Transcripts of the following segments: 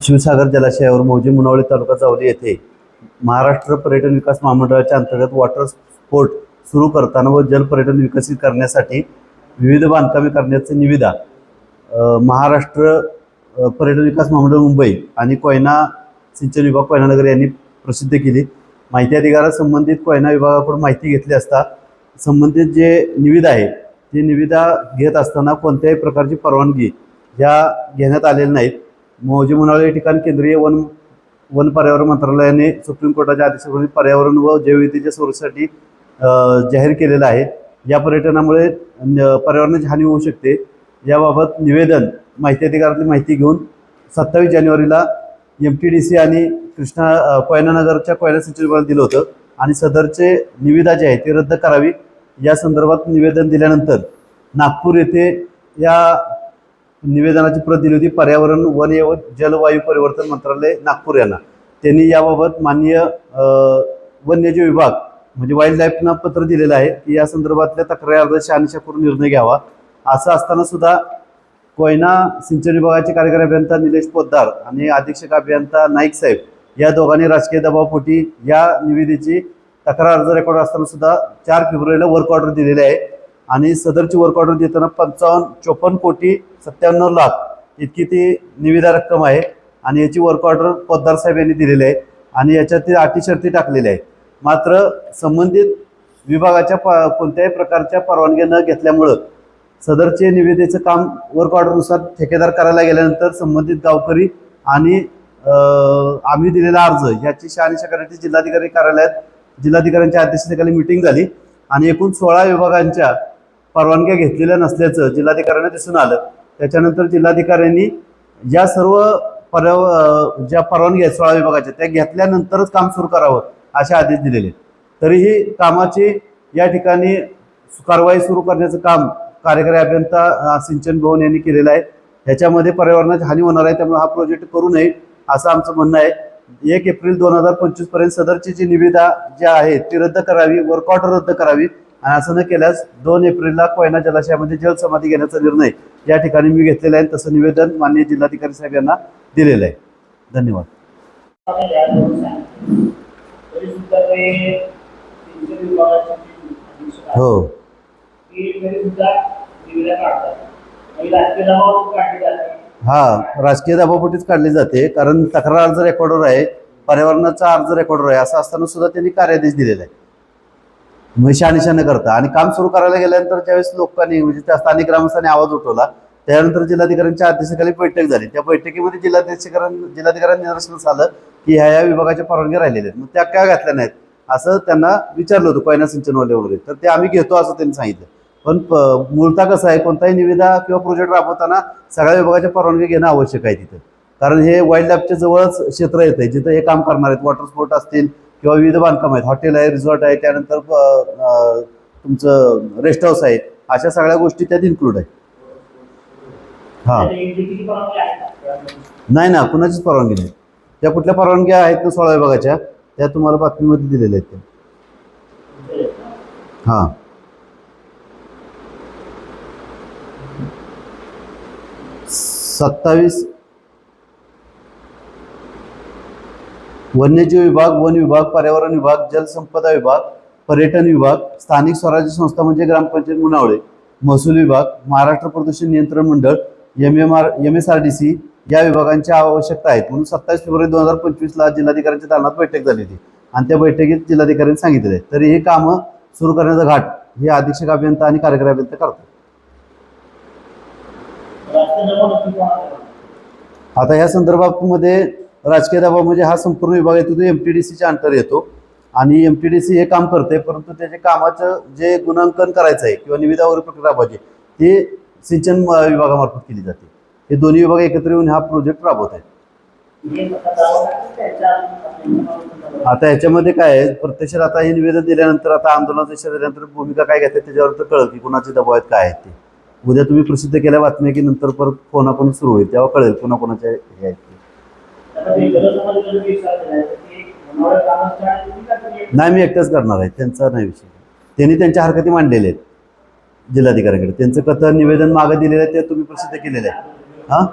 शिवसागर जलाशयावर मौजे मुनावळे तालुका जावली येथे महाराष्ट्र पर्यटन विकास महामंडळाच्या अंतर्गत वॉटर स्पोर्ट सुरू करताना व जलपर्यटन विकसित करण्यासाठी विविध बांधकामे करण्याचे निविदा महाराष्ट्र पर्यटन विकास महामंडळ मुंबई आणि कोयना सिंचन विभाग कोयनानगर यांनी प्रसिद्ध केली. माहिती अधिकारा संबंधित कोयना विभागाकडून माहिती घेतली असता संबंधित जे निविदा आहे ते निविदा घेत असताना कोणत्याही प्रकारची परवानगी ह्या घेण्यात आलेल्या नाहीत. मोहजी मुनाळे या ठिकाणी केंद्रीय वन वन पर्यावरण मंत्रालयाने सुप्रीम कोर्टाच्या आदेशावरून पर्यावरण व जैवविद्येच्या स्वरूपासाठी जाहीर केलेलं आहे. या पर्यटनामुळे न- पर्यावरणाची हानी होऊ शकते. याबाबत निवेदन माहिती अधिकारातली माहिती घेऊन सत्तावीस जानेवारीला एम टी डी सी आणि कृष्णा कोयनानगरच्या कोयना सिंचन दिलं होतं आणि सदरचे निविदा जे आहे ते रद्द करावी. या संदर्भात निवेदन दिल्यानंतर नागपूर येथे या निवेदनाची प्रत दिली होती. पर्यावरण वन व जलवायू परिवर्तन मंत्रालय नागपूर यांना. त्यांनी याबाबत माननीय वन्यजीव विभाग म्हणजे वाईल्ड लाईफनं पत्र दिलेलं आहे की या संदर्भातल्या तक्रारी अर्जाची शहानिशा करून निर्णय घ्यावा. असं असताना सुद्धा कोयना सिंचन विभागाचे कार्यकारी अभियंता निलेश पोद्दार आणि अधीक्षक अभियंता नाईक साहेब या दोघांनी राजकीय दबावपोटी या निविदेची तक्रार अर्ज रेकॉर्ड असताना सुद्धा चार फेब्रुवारीला वर्क ऑर्डर दिलेले आहे. आणि सदरची वर्क ऑर्डर देताना पंचावन्न चोपन्न कोटी सत्त्याण्णव लाख इतकी ती निविदा रक्कम आहे. आणि याची वर्क ऑर्डर पोद्दार साहेब यांनी दिलेली आहे. आणि याच्यात अटी शर्ती टाकलेल्या आहेत मात्र संबंधित विभागाच्या प कोणत्याही प्रकारच्या परवानग्या न घेतल्यामुळं सदरचे निविदेचं काम वर्क ऑर्डरनुसार ठेकेदार करायला गेल्यानंतर संबंधित गावकरी आणि आम्ही दिलेला अर्ज याची शहानिशा करण्याची जिल्हाधिकारी कार्यालयात जिल्हाधिकाऱ्यांच्या अध्यक्षतेखाली मिटिंग झाली. आणि एकूण सोळा विभागांच्या परवानग्या घेतलेल्या नसल्याचं जिल्हाधिकाऱ्यांना दिसून आलं. त्याच्यानंतर जिल्हाधिकाऱ्यांनी या सर्व पर्याव ज्या परवानग्या आहेत सोळा विभागाच्या त्या घेतल्यानंतरच काम सुरू करावं असे आदेश दिलेले तरीही कामाची या ठिकाणी कारवाई सुरू करण्याचं काम कार्यकारी अभियंता सिंचन भवन यांनी केलेलं आहे. ह्याच्यामध्ये पर्यावरणाची हानी होणार आहे त्यामुळे हा प्रोजेक्ट करू नये असं आमचं म्हणणं आहे. एक एप्रिल दोन हजार पंचवीसपर्यंत सदरची जी निविदा जी आहे ती रद्द करावी वर्कआउट रद्द करावी. आणि असं न केल्यास दोन एप्रिलला कोयना जलाशयामध्ये जलसमाधी घेण्याचा निर्णय या ठिकाणी मी घेतलेला आहे. तसं निवेदन माननीय जिल्हाधिकारी साहेब यांना दिलेलं आहे. धन्यवाद. हो. राजकीय काढली जाते हा राजकीय दबावपोटीच काढली जाते. कारण तक्रार अर्ज रेकॉर्डर आहे पर्यावरणाचा अर्ज रेकॉर्डर आहे असं असताना सुद्धा त्यांनी कार्यादेश दिलेला आहे. म्हैशानिशा न करता. आणि काम सुरू करायला गेल्यानंतर ज्यावेळेस लोकांनी म्हणजे त्या स्थानिक ग्रामस्थांनी आवाज उठवला त्यानंतर जिल्हाधिकाऱ्यांच्या अध्यक्षतेखाली बैठक झाली. त्या बैठकीमध्ये जिल्हाधिकाऱ्यां जिल्हाधिकाऱ्यांनी निदर्शनास आलं की ह्या या विभागाच्या परवानगी राहिलेल्या आहेत. मग त्या काय घातल्या नाहीत? असं त्यांना विचारलं होतं कोयना सिंचनवाले वगैरे. तर ते आम्ही घेतो असं त्यांनी सांगितलं. पण प- मूळतः कसं आहे कोणताही निविदा किंवा प्रोजेक्ट राबवताना सगळ्या विभागाच्या परवानगी घेणं आवश्यक आहे तिथं. कारण हे वाईल्ड लाईफच्या जवळच क्षेत्र येतं आहे जिथं हे काम करणार आहेत. वॉटर स्पोर्ट असतील किंवा विविध बांधकाम आहेत हॉटेल आहे रिसॉर्ट आहे त्यानंतर तुमचं रेस्ट हाऊस आहे अशा सगळ्या गोष्टी त्यात इन्क्लूड आहे हां. नाही ना कुणाचीच परवानगी नाही. त्या कुठल्या परवानग्या आहेत ना सोळा विभागाच्या त्या तुम्हाला बातमीमध्ये दिलेल्या आहेत त्या. हां. सत्तावीस वन्यजीव विभाग वन विभाग पर्यावरण विभाग जलसंपदा विभाग पर्यटन विभाग स्थानिक स्वराज्य संस्था म्हणजे ग्रामपंचायत मुनावळे महसूल विभाग महाराष्ट्र प्रदूषण नियंत्रण मंडळ M M R M S R D C या विभागांच्या आवश्यकता आहेत. म्हणून सत्तावीस फेब्रुवारी दोन हजार पंचवीसला जिल्हाधिकाऱ्यांच्या दालनात बैठक झाली होती. आणि त्या बैठकीत जिल्हाधिकाऱ्यांनी सांगितले आहे तरी हे कामं सुरू करण्याचा घाट हे अधीक्षक अभियंता आणि कार्यकारी अभियंता करतात. आता या संदर्भामध्ये राजकीय दबाव म्हणजे हा संपूर्ण विभाग येतो तो एम टी डी सीच्या अंतर येतो. आणि एम टी डी सी हे काम करते परंतु त्याचे कामाचं जे गुणांकन करायचं आहे किंवा निविदा वगैरे प्रक्रिया राबवायची ती सिंचन विभागामार्फत केली जाते. हे दोन्ही विभाग एकत्र येऊन हा प्रोजेक्ट राबवत आहेत आता याच्यामध्ये काय आहे प्रत्यक्षात आता हे निवेदन दिल्यानंतर आता आंदोलनाचा इशारा दिल्यानंतर भूमिका काय घेतात त्याच्यावर तर कळेल की कुणाचे दबाव आहेत काय आहेत ते. उद्या तुम्ही प्रसिद्ध केल्या बातम्या की नंतर परत फोन आपण सुरू होईल तेव्हा कळेल कोणाकोणाच्या हे आहेत. नाही मी एकटाच करणार आहे. त्यांचा नाही विषय. त्यांनी त्यांच्या हरकती मांडलेल्या आहेत. जिल्हाधिकाऱ्यांकडे. त्यांचं कथन निवेदन मागं दिलेलं आहे ते तुम्ही प्रसिद्ध केलेलं आहे. हां?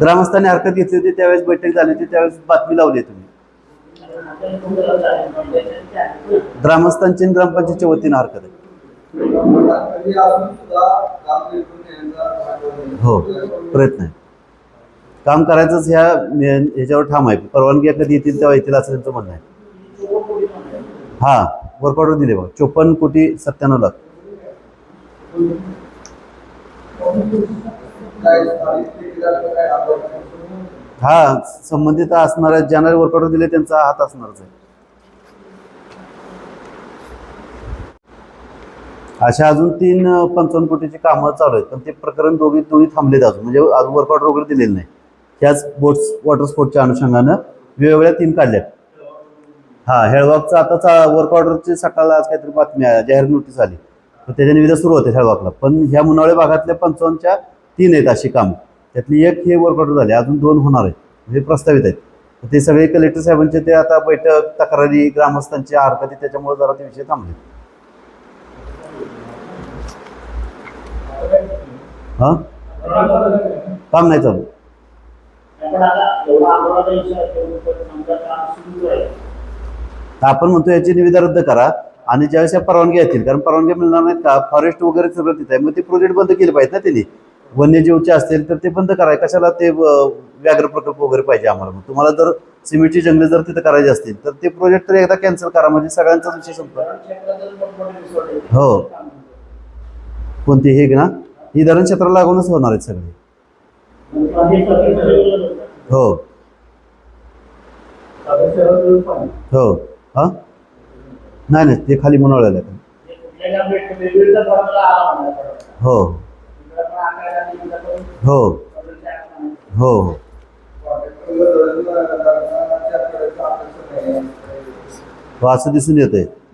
ग्रामस्थांनी हरकत घेतली होती त्यावेळेस बैठक झाली होती त्यावेळेस बातमी लावली आहे तुम्ही. ग्रामस्थांची आणि ग्रामपंचायतच्या वतीनं हरकत आहे. हो प्रयत्न आहे. काम करायचंच ह्या ह्याच्यावर ठाम आहे. परवानगी कधी येतील तेव्हा येतील असं त्यांचं म्हणणं आहे. हां हा वर्क ऑर्डर दिले बघा. चोपन्न कोटी सत्त्याण्णव लाख. हा संबंधित असणाऱ्या ज्यांना वर्क ऑर्डर दिले त्यांचा हात असणारच आहे. अशा अजून तीन पंचावन्न कोटीची कामं चालू आहेत. पण ते प्रकरण दोघी दोन्ही थांबलेत अजून. म्हणजे अजून वर्क ऑर्डर वगैरे दिलेलं नाही त्याच बोट्स वॉटर स्पोर्टच्या अनुषंगानं वेगवेगळ्या तीन काढल्यात. हा हेळवाकचा आताचा वर्क ऑर्डरची सकाळला आज काहीतरी बातमी आहे जाहीर नोटीस आली. तर त्याच्या निविदा सुरू होते हेळवाकला पण ह्या मुनावळे भागातल्या पंचावन्नच्या तीन आहेत अशी कामं. त्यातली एक हे वर्क ऑर्डर झाले अजून दोन होणार आहेत म्हणजे प्रस्तावित आहेत. ते सगळे कलेक्टर साहेबांचे ते आता बैठक तक्रारी ग्रामस्थांची हरकती त्याच्यामुळे जरा ते विषय थांबले. हां? काम नाही चालू. आपण म्हणतो याची निविदा रद्द करा आणि ज्यावेळेस या परवानगी येतील कारण परवानगी मिळणार नाहीत का? फॉरेस्ट वगैरे सगळं तिथे आहे. मग ते प्रोजेक्ट बंद केले पाहिजेत ना त्यांनी? वन्यजीवचे असतील तर ते बंद कराय कशाला ते व्याघ्र प्रकल्प वगैरे पाहिजे आम्हाला? मग तुम्हाला जर सिमेंटची जंगले जर तिथे करायची असतील तर ते प्रोजेक्ट तर एकदा कॅन्सल करा. म्हणजे सगळ्यांचा विषय संपला. हो. कोणती हे ना? ही धरण क्षेत्राला लागूनच होणार आहेत सगळे. हो. हो. हा? नाही नाही ते खाली मुनवळ्याला आहे. हो हो. हो. हो हो, असं दिसून येते आहे